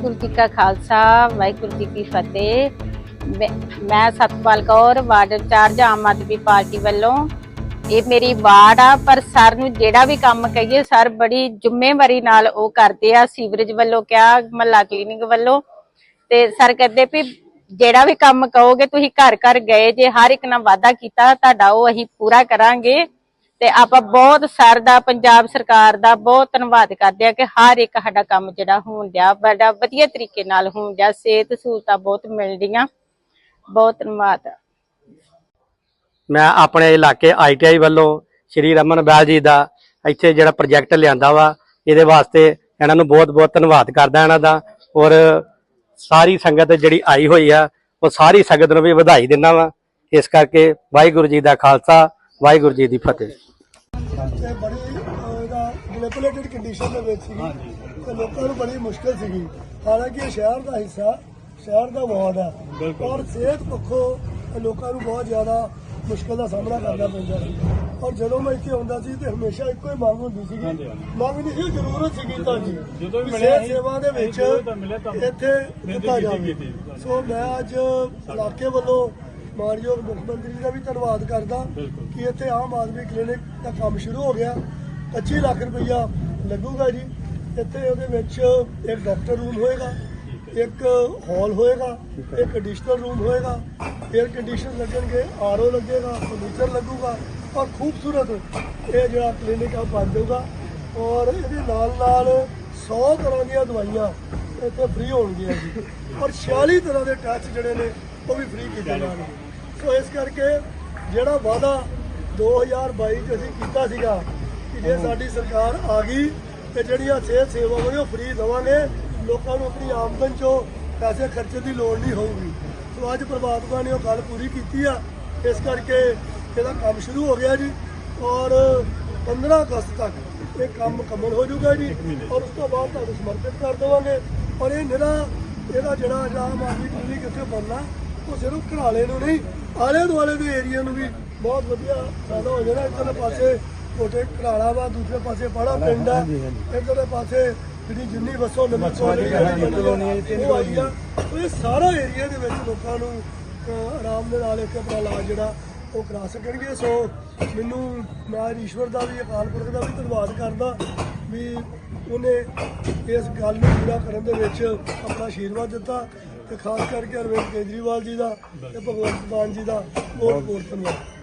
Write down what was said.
ਵਾਹਿਗੁਰੂ ਜੀ ਕਾ ਖਾਲਸਾ, ਵਾਹਿਗੁਰੂ ਜੀ ਕੀ ਫਤਿਹ। ਮੈਂ- Satpal Kaur, ward incharge Aam Aadmi Party ਵੱਲੋਂ। ਇਹ ਮੇਰੀ ਵਾਰਡ ਆ, ਪਰ ਸਰ ਨੂੰ ਜਿਹੜਾ ਵੀ ਕੰਮ ਕਹੀਏ, ਸਰ ਬੜੀ ਜ਼ਿੰਮੇਵਾਰੀ ਨਾਲ ਉਹ ਕਰਦੇ ਆ, ਸੀਵਰੇਜ ਵੱਲੋਂ ਕਿਹਾ, ਮਹੱਲਾ ਕਲੀਨਿਕ ਵੱਲੋਂ। ਤੇ ਸਰ ਕਹਿੰਦੇ ਵੀ ਜਿਹੜਾ ਵੀ ਕੰਮ ਕਹੋਗੇ, ਤੁਸੀਂ ਘਰ ਘਰ ਗਏ ਜੇ, ਹਰ ਇੱਕ ਨਾਲ ਵਾਅਦਾ ਕੀਤਾ, ਤੁਹਾਡਾ ਉਹ ਅਸੀਂ ਪੂਰਾ ਕਰਾਂਗੇ। ਤੇ ਆਪਾਂ ਬਹੁਤ ਸਰ ਦਾ ਪੰਜਾਬ ਸਰਕਾਰ ਦਾ ਬਹੁਤ ਧੰਨਵਾਦ ਕਰਦੇ ਆ ਕਿ ਹਰ ਇੱਕ ਸਾਡਾ ਕੰਮ ਜਿਹੜਾ ਹੋਣ ਡਿਆ, ਬੜਾ ਵਧੀਆ ਤਰੀਕੇ ਨਾਲ ਹੋਣ ਡਿਆ, ਸਿਹਤ ਸਹੂਲਤਾਂ ਬਹੁਤ ਮਿਲਦੀਆਂ ਬਹੁਤ ਧੰਨਵਾਦ। ਮੈਂ ਆਪਣੇ ਇਲਾਕੇ ਆਈਟੀਆਈ ਵੱਲੋਂ ਸ਼੍ਰੀ ਰਮਨ ਬੈਲ ਜੀ ਦਾ ਇੱਥੇ ਜਿਹੜਾ ਪ੍ਰੋਜੈਕਟ ਲਿਆਂਦਾ ਵਾ, ਇਹਦੇ ਵਾਸਤੇ ਇਹਨਾਂ ਨੂੰ ਬਹੁਤ-ਬਹੁਤ ਧੰਨਵਾਦ ਕਰਦਾ ਇਹਨਾਂ ਦਾ। ਔਰ ਸਾਰੀ ਸੰਗਤ ਜਿਹੜੀ ਆਈ ਹੋਈ ਆ, ਉਹ ਸਾਰੀ ਸੰਗਤ ਨੂੰ ਵੀ ਵਧਾਈ ਦਿੰਦਾ ਵਾ। ਇਸ ਕਰਕੇ ਵਾਹਿਗੁਰੂ ਜੀ ਦਾ ਖਾਲਸਾ, ਵਾਹਿਗੁਰੂ ਜੀ ਦੀ ਫਤਿਹ। ਤੇ ਬੜੀ ਇਹਦਾ ਮੈਨੀਪੂਲੇਟਡ ਕੰਡੀਸ਼ਨ ਦੇ ਵਿੱਚ ਸੀਗੀ। ਤੇ ਲੋਕਾਂ ਨੂੰ ਬੜੀ ਮੁਸ਼ਕਲ ਸੀਗੀ। ਹਾਲਾਂਕਿ ਇਹ ਸ਼ਹਿਰ ਦਾ ਹਿੱਸਾ ਸ਼ਹਿਰ ਦਾ ਵਾਰਡ ਹੈ ਔਰ ਸਿਹਤ ਪੱਖੋਂ ਲੋਕਾਂ ਨੂੰ ਬਹੁਤ ਜ਼ਿਆਦਾ ਮੁਸ਼ਕਲ ਦਾ ਸਾਹਮਣਾ ਕਰਨਾ ਪੈਂਦਾ ਸੀ। ਔਰ ਜਦੋਂ ਮੈਂ ਇੱਥੇ ਆਉਂਦਾ ਸੀ ਤੇ ਹਮੇਸ਼ਾ ਇੱਕੋ ਹੀ ਮੰਗ ਹੁੰਦੀ ਸੀਗੀ। ਮੰਗ ਨਹੀਂ ਸੀ ਜ਼ਰੂਰਤ ਸੀਗੀ ਤੁਹਾਡੀ ਜਦੋਂ ਵੀ ਮਿਲਿਆ ਸੇਵਾ ਦੇ ਵਿੱਚ ਇੱਥੇ ਦਿੱਤਾ ਜਾਵੇ। ਸੋ ਮੈਂ ਅੱਜ ਇਲਾਕੇ ਵੱਲੋਂ ਮਾਨਯੋਗ ਮੁੱਖ ਮੰਤਰੀ ਜੀ ਦਾ ਵੀ ਧੰਨਵਾਦ ਕਰਦਾ ਕਿ ਇੱਥੇ ਆਮ ਆਦਮੀ ਕਲੀਨਿਕ ਦਾ ਕੰਮ ਸ਼ੁਰੂ ਹੋ ਗਿਆ। 25 ਲੱਖ ਰੁਪਈਆ ਲੱਗੂਗਾ ਜੀ। ਇੱਥੇ ਉਹਦੇ ਵਿੱਚ ਇੱਕ ਡਾਕਟਰ ਰੂਮ ਹੋਏਗਾ ਇੱਕ ਹਾਲ ਹੋਏਗਾ ਇੱਕ ਐਡੀਸ਼ਨਲ ਰੂਮ ਹੋਏਗਾ। 에ਅਰ ਕੰਡੀਸ਼ਨ ਲੱਗਣਗੇ ਆਰਓ ਲੱਗੇਗਾ ਫਰਨੀਚਰ ਲੱਗੂਗਾ। ਔਰ ਖੂਬਸੂਰਤ ਇਹ ਜਿਹੜਾ ਕਲੀਨਿਕ ਆ ਬਣ ਜਾਊਗਾ। ਔਰ ਇਹਦੇ ਨਾਲ ਨਾਲ 100 ਤਰ੍ਹਾਂ ਦੀਆਂ ਦਵਾਈਆਂ ਇੱਥੇ ਫ੍ਰੀ ਹੋਣਗੀਆਂ ਜੀ। ਔਰ 46 ਤਰ੍ਹਾਂ ਦੇ ਟੈਸਟ ਜਿਹੜੇ ਨੇ ਉਹ ਵੀ ਫ੍ਰੀ ਕੀਤੇ ਜਾਣਗੇ। ਸੋ ਇਸ ਕਰਕੇ ਜਿਹੜਾ ਵਾਅਦਾ 2022 ਚ ਅਸੀਂ ਕੀਤਾ ਸੀਗਾ ਕਿ ਜੇ ਸਾਡੀ ਸਰਕਾਰ ਆ ਗਈ ਤੇ ਜਿਹੜੀਆਂ ਸਿਹਤ ਸੇਵਾਵਾਂ ਨੇ ਉਹ ਫ੍ਰੀ ਦੇਵਾਂਗੇ ਲੋਕਾਂ ਨੂੰ ਆਪਣੀ ਆਮਦਨ ਚੋਂ ਪੈਸੇ ਖਰਚਣ ਦੀ ਲੋੜ ਨਹੀਂ ਹੋਊਗੀ। ਸੋ ਅੱਜ ਪ੍ਰਭਾਤਮਾ ਨੇ ਉਹ ਗੱਲ ਪੂਰੀ ਕੀਤੀ ਆ ਇਸ ਕਰਕੇ ਇਹਦਾ ਕੰਮ ਸ਼ੁਰੂ ਹੋ ਗਿਆ ਜੀ ਔਰ 15 ਅਗਸਤ ਤੱਕ ਇਹ ਕੰਮ ਮੁਕੰਮਲ ਹੋ ਜਾਊਗਾ ਜੀ ਔਰ ਉਸ ਤੋਂ ਬਾਅਦ ਤੁਹਾਨੂੰ ਸਮਰਪਿਤ ਕਰ ਦੇਵਾਂਗੇ। ਔਰ ਇਹ ਨਿਹਰਾ ਇਹਦਾ ਜਿਹੜਾ ਆਮ ਆਦਮੀ ਕਲੀਨਿਕ ਇੱਥੇ ਬਣਨਾ ਉਹ ਸਿਰਫ ਘਰਾਲੇ ਨੂੰ ਨਹੀਂ ਆਲੇ ਦੁਆਲੇ ਦੇ ਏਰੀਆ ਨੂੰ ਵੀ ਬਹੁਤ ਵਧੀਆ ਫਾਇਦਾ ਹੋ ਜਾਣਾ। ਇੱਧਰਲੇ ਪਾਸੇ ਕੋਟੇ ਘਰਾਲਾ ਵਾ ਦੂਸਰੇ ਪਾਸੇ ਬੜਾ ਪਿੰਡ ਆ। ਇੱਧਰਲੇ ਪਾਸੇ ਜਿਹੜੀ ਜਿੰਨੀ ਵਸੋਂ ਨਵੀਂ ਕਲੋਨੀ ਉਹ ਆਈ ਆ। ਇਹ ਸਾਰਾ ਏਰੀਆ ਦੇ ਵਿੱਚ ਲੋਕਾਂ ਨੂੰ ਆਰਾਮ ਦੇ ਨਾਲ ਇੱਕ ਆਪਣਾ ਇਲਾਜ ਜਿਹੜਾ ਉਹ ਕਰਾ ਸਕਣਗੇ। ਸੋ ਮੈਨੂੰ ਮੈਂ ਈਸ਼ਵਰ ਦਾ ਵੀ ਅਕਾਲ ਪੁਰਖ ਦਾ ਵੀ ਧੰਨਵਾਦ ਕਰਦਾ ਵੀ ਉਹਨੇ ਇਸ ਗੱਲ ਨੂੰ ਪੂਰਾ ਕਰਨ ਦੇ ਵਿੱਚ ਆਪਣਾ ਆਸ਼ੀਰਵਾਦ ਦਿੱਤਾ। ਤੇ ਖਾਸ ਕਰਕੇ ਅਰਵਿੰਦ ਕੇਜਰੀਵਾਲ ਜੀ ਦਾ ਤੇ ਭਗਵੰਤ ਮਾਨ ਜੀ ਦਾ ਬਹੁਤ ਬਹੁਤ ਧੰਨਵਾਦ।